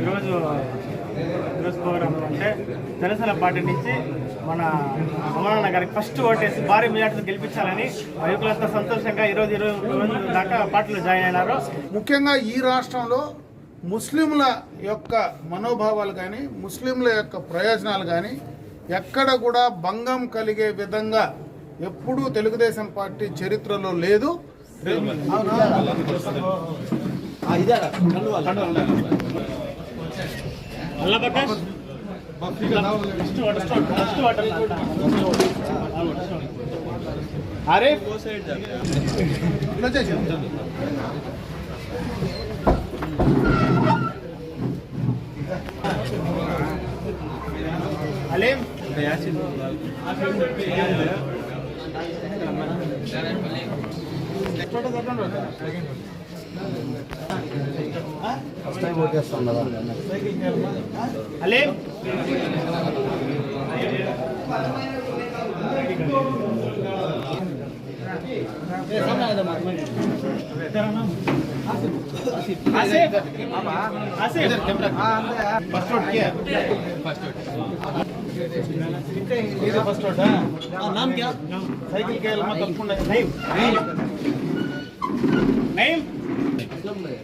ఈరోజు ఈరోజు ప్రోగ్రామ్ అంటే జనసేన పార్టీ నుంచి మన అమరనాథ గారికి ఫస్ట్ ఓటేసి భారీ మెజార్టీతో గెలిపించాలని యువకులంతా సంతోషంగా ఈరోజు ఇరవై రోజుల దాకా పార్టీలో జాయిన్ అయినారు. ముఖ్యంగా ఈ రాష్ట్రంలో ముస్లింల యొక్క మనోభావాలు కానీ ముస్లింల యొక్క ప్రయోజనాలు కానీ ఎక్కడ కూడా భంగం కలిగే విధంగా ఎప్పుడూ తెలుగుదేశం పార్టీ చరిత్రలో లేదు. ಅಲ್ಲ ಬಕಾಶ್ ಇಷ್ಟು ವಾಟರ್ ಸ್ಟಾಕ್ ಅಷ್ಟು ವಾಟರ್ ಅರೆ ಅಲೇಂ ಯಾಸಿನ್ ಎಕ್ಸ್ಪರ್ಟ್ ಅಂತ ఫస్ట్ టైం ఓటేస్తాం కదా ఫస్ట్ ఫస్ట్ ಇದು ಫಸ್ಟ್ ಓಟ ನಾಮ್ ಕ್ಯಾ ಸೈಕಲ್ ಕೈಯಲ್ಲಿ ತಪ್ಪಿಕೊಂಡ ನೈಮ್ ನೈಮ್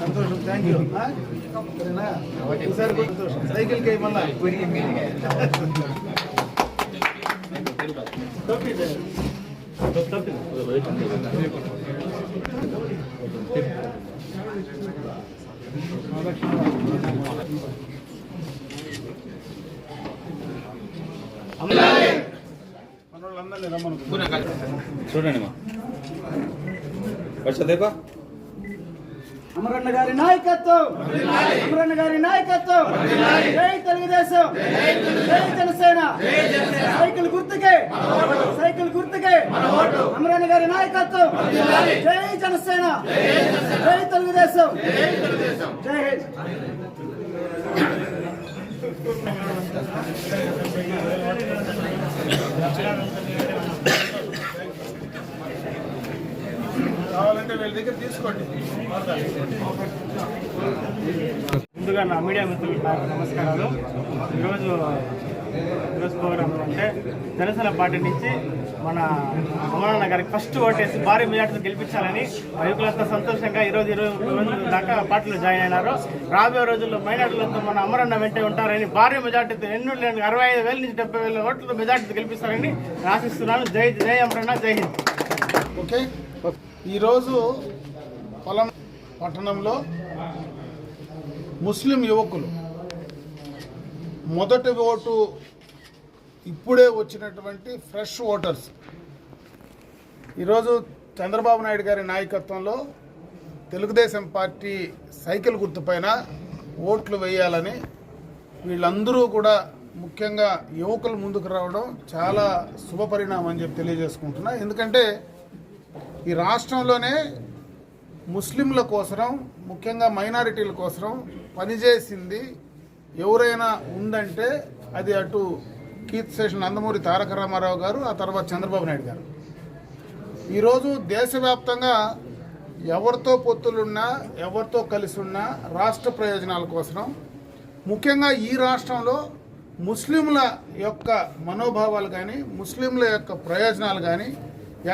సంతోషం. థ్యాంక్ యూ సరేనా? ఈసారి సంతోషం. సైకిల్ కే మళ్ళా. చూడండి మా. వచ్చా దేపా అమరన్న గారి నాయకత్వం. అమరన్న గారి నాయకత్వం. జై తెలుగుదేశం. జై జనసేన. సైకిల్ గుర్తుకే. సైకిల్ గుర్తుకే. అమరన్న గారి నాయకత్వం. జై జనసేన. జై తెలుగుదేశం. జై హింద్. కావాలంటే వీళ్ళ దగ్గర తీసుకోండి. ముందుగా నా మీడియా మిత్రులకు నమస్కారాలు. ఈరోజు ఈరోజు ప్రోగ్రామ్ అంటే జనసేన పార్టీ నుంచి మన అమరనాథ గారికి ఫస్ట్ ఓటేసి భారీ మెజార్టీతో గెలిపించాలని యువకులంతా సంతోషంగా ఈరోజు ఇరవై రోజుల దాకా పార్టీలో జాయిన్ అయినారు. రాబోయే రోజుల్లో మైనార్టీలతో మన అమరన్న వెంటే ఉంటారని భారీ మెజార్టీతో ఎన్నో లేని అరవై ఐదు వేల నుంచి డెబ్బై వేల ఓట్లతో మెజార్టీతో గెలిపిస్తారని నేను ఆశిస్తున్నాను. జై జై అమరన్న జై హింద్. ఓకే. ఈరోజు పొలం పట్టణంలో ముస్లిం యువకులు మొదటి ఓటు ఇప్పుడే వచ్చినటువంటి ఫ్రెష్ ఓటర్స్. ఈరోజు చంద్రబాబు నాయుడు గారి నాయకత్వంలో తెలుగుదేశం పార్టీ సైకిల్ గుర్తుపైన ఓట్లు వేయాలని వీళ్ళందరూ కూడా ముఖ్యంగా యువకులు ముందుకు రావడం చాలా శుభపరిణామం అని చెప్పి తెలియజేసుకుంటున్నా. ఎందుకంటే ఈ రాష్ట్రంలోనే ముస్లింల కోసరం ముఖ్యంగా మైనారిటీల కోసరం పనిచేసింది ఎవరైనా ఉందంటే అది అటు కీర్తి శేషన్ నందమూరి తారక రామారావు గారు ఆ తర్వాత చంద్రబాబు నాయుడు గారు. ఈరోజు దేశవ్యాప్తంగా ఎవరితో పొత్తులున్నా ఎవరితో కలిసి ఉన్నా రాష్ట్ర ప్రయోజనాల కోసరం. ముఖ్యంగా ఈ రాష్ట్రంలో ముస్లింల యొక్క మనోభావాలు కానీ ముస్లింల యొక్క ప్రయోజనాలు కానీ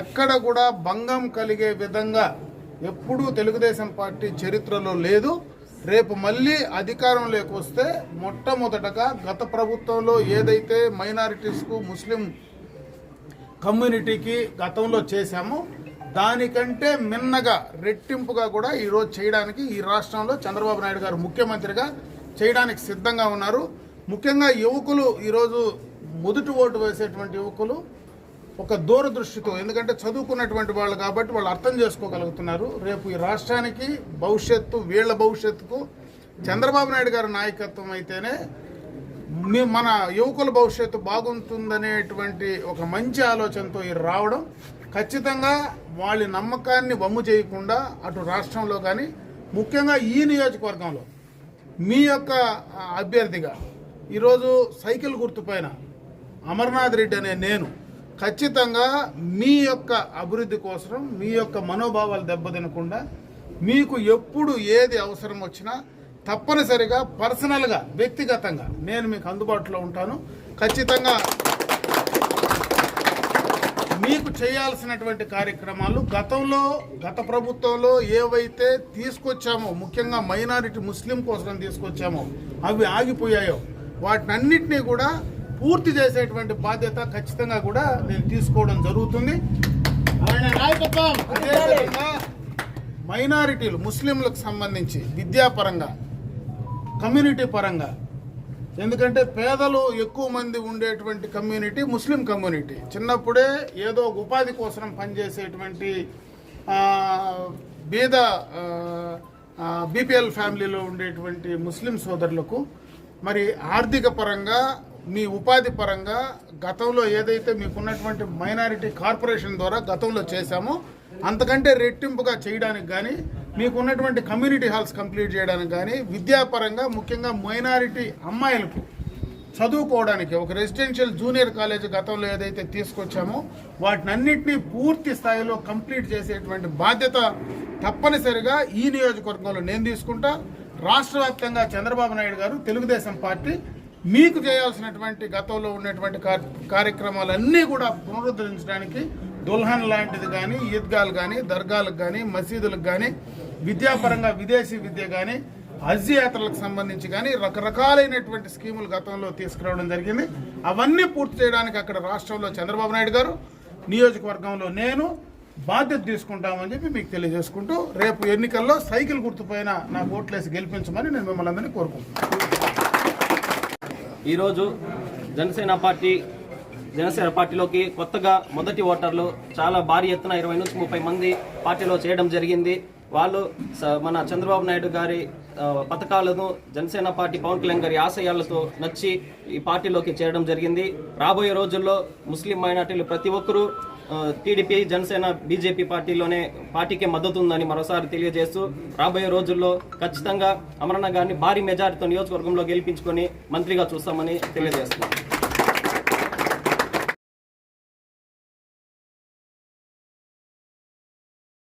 ఎక్కడ కూడా భంగం కలిగే విధంగా ఎప్పుడూ తెలుగుదేశం పార్టీ చరిత్రలో లేదు. రేపు మళ్ళీ అధికారంలోకి వస్తే మొట్టమొదటగా గత ప్రభుత్వంలో ఏదైతే మైనారిటీస్కు ముస్లిం కమ్యూనిటీకి గతంలో చేశామో దానికంటే మిన్నగా రెట్టింపుగా కూడా ఈరోజు చేయడానికి ఈ రాష్ట్రంలో చంద్రబాబు నాయుడు గారు ముఖ్యమంత్రిగా చేయడానికి సిద్ధంగా ఉన్నారు. ముఖ్యంగా యువకులు ఈరోజు మొదటి ఓటు వేసేటువంటి యువకులు ఒక దూరదృష్టితో ఎందుకంటే చదువుకున్నటువంటి వాళ్ళు కాబట్టి వాళ్ళు అర్థం చేసుకోగలుగుతున్నారు. రేపు ఈ రాష్ట్రానికి భవిష్యత్తు వీళ్ళ భవిష్యత్తుకు చంద్రబాబు నాయుడు గారి నాయకత్వం అయితేనే మన యువకుల భవిష్యత్తు బాగుంటుందనేటువంటి ఒక మంచి ఆలోచనతో ఈ రావడం ఖచ్చితంగా వాళ్ళ నమ్మకాన్ని వమ్ము చేయకుండా అటు రాష్ట్రంలో కానీ ముఖ్యంగా ఈ నియోజకవర్గంలో మీ యొక్క అభ్యర్థిగా ఈరోజు సైకిల్ గుర్తుపైన అమర్నాథ్ రెడ్డి అనే నేను ఖచ్చితంగా మీ యొక్క అభివృద్ధి కోసం మీ యొక్క మనోభావాలు దెబ్బతినకుండా మీకు ఎప్పుడు ఏది అవసరం వచ్చినా తప్పనిసరిగా పర్సనల్గా వ్యక్తిగతంగా నేను మీకు అందుబాటులో ఉంటాను. ఖచ్చితంగా మీకు చేయాల్సినటువంటి కార్యక్రమాలు గతంలో గత ప్రభుత్వంలో ఏవైతే తీసుకొచ్చామో ముఖ్యంగా మైనారిటీ ముస్లిం కోసం తీసుకొచ్చామో అవి ఆగిపోయాయో వాటినన్నింటినీ కూడా పూర్తి చేసేటువంటి బాధ్యత ఖచ్చితంగా కూడా నేను తీసుకోవడం జరుగుతుంది. అదేవిధంగా మైనారిటీలు ముస్లింలకు సంబంధించి విద్యాపరంగా కమ్యూనిటీ పరంగా. ఎందుకంటే పేదలు ఎక్కువ మంది ఉండేటువంటి కమ్యూనిటీ ముస్లిం కమ్యూనిటీ. చిన్నప్పుడే ఏదో ఒక ఉపాధి కోసం పనిచేసేటువంటి బీద బీపీఎల్ ఫ్యామిలీలో ఉండేటువంటి ముస్లిం సోదరులకు మరి ఆర్థిక పరంగా మీ ఉపాధి పరంగా గతంలో ఏదైతే మీకున్నటువంటి మైనారిటీ కార్పొరేషన్ ద్వారా గతంలో చేశామో అంతకంటే రెట్టింపుగా చేయడానికి కానీ మీకున్నటువంటి కమ్యూనిటీ హాల్స్ కంప్లీట్ చేయడానికి కానీ విద్యాపరంగా ముఖ్యంగా మైనారిటీ అమ్మాయిలకు చదువుకోవడానికి ఒక రెసిడెన్షియల్ జూనియర్ కాలేజ్ గతంలో ఏదైతే తీసుకొచ్చామో వాటినన్నింటినీ పూర్తి స్థాయిలో కంప్లీట్ చేసేటువంటి బాధ్యత తప్పనిసరిగా ఈ నియోజకవర్గంలో నేను తీసుకుంటా. రాష్ట్ర వ్యాప్తంగా చంద్రబాబు నాయుడు గారు తెలుగుదేశం పార్టీ మీకు చేయాల్సినటువంటి గతంలో ఉన్నటువంటి కార్యక్రమాలన్నీ కూడా పునరుద్ధరించడానికి దుల్హన్ లాంటిది కానీ ఈద్గాలు కానీ దర్గాలకు కానీ మసీదులకు కానీ విద్యాపరంగా విదేశీ విద్య కానీ హజ్ యాత్రలకు సంబంధించి కానీ రకరకాలైనటువంటి స్కీములు గతంలో తీసుకురావడం జరిగింది. అవన్నీ పూర్తి చేయడానికి అక్కడ రాష్ట్రంలో చంద్రబాబు నాయుడు గారు నియోజకవర్గంలో నేను బాధ్యత తీసుకుంటామని చెప్పి మీకు తెలియజేసుకుంటూ రేపు ఎన్నికల్లో సైకిల్ గుర్తుపైన నాకు ఓట్లేసి గెలిపించమని నేను మిమ్మల్ని అందరినీ కోరుకుంటున్నాను. ఈరోజు జనసేన పార్టీ జనసేన పార్టీలోకి కొత్తగా మొదటి ఓటర్లు చాలా భారీ ఎత్తున ఇరవై నుంచి ముప్పై మంది పార్టీలో చేయడం జరిగింది. వాళ్ళు స- మన చంద్రబాబు నాయుడు గారి పథకాలను జనసేన పార్టీ పవన్ కళ్యాణ్ గారి ఆశయాలతో నచ్చి ఈ పార్టీలోకి చేరడం జరిగింది. రాబోయే రోజుల్లో ముస్లిం మైనార్టీలు ప్రతి ఒక్కరూ టీడీపీ జనసేన బీజేపీ పార్టీలోనే పార్టీకి మద్దతు ఉందని మరోసారి తెలియజేస్తూ రాబోయే రోజుల్లో ఖచ్చితంగా అమరణ గారిని భారీ మెజారిటీతో నియోజకవర్గంలో గెలిపించుకొని మంత్రిగా చూస్తామని తెలియజేస్తున్నాం.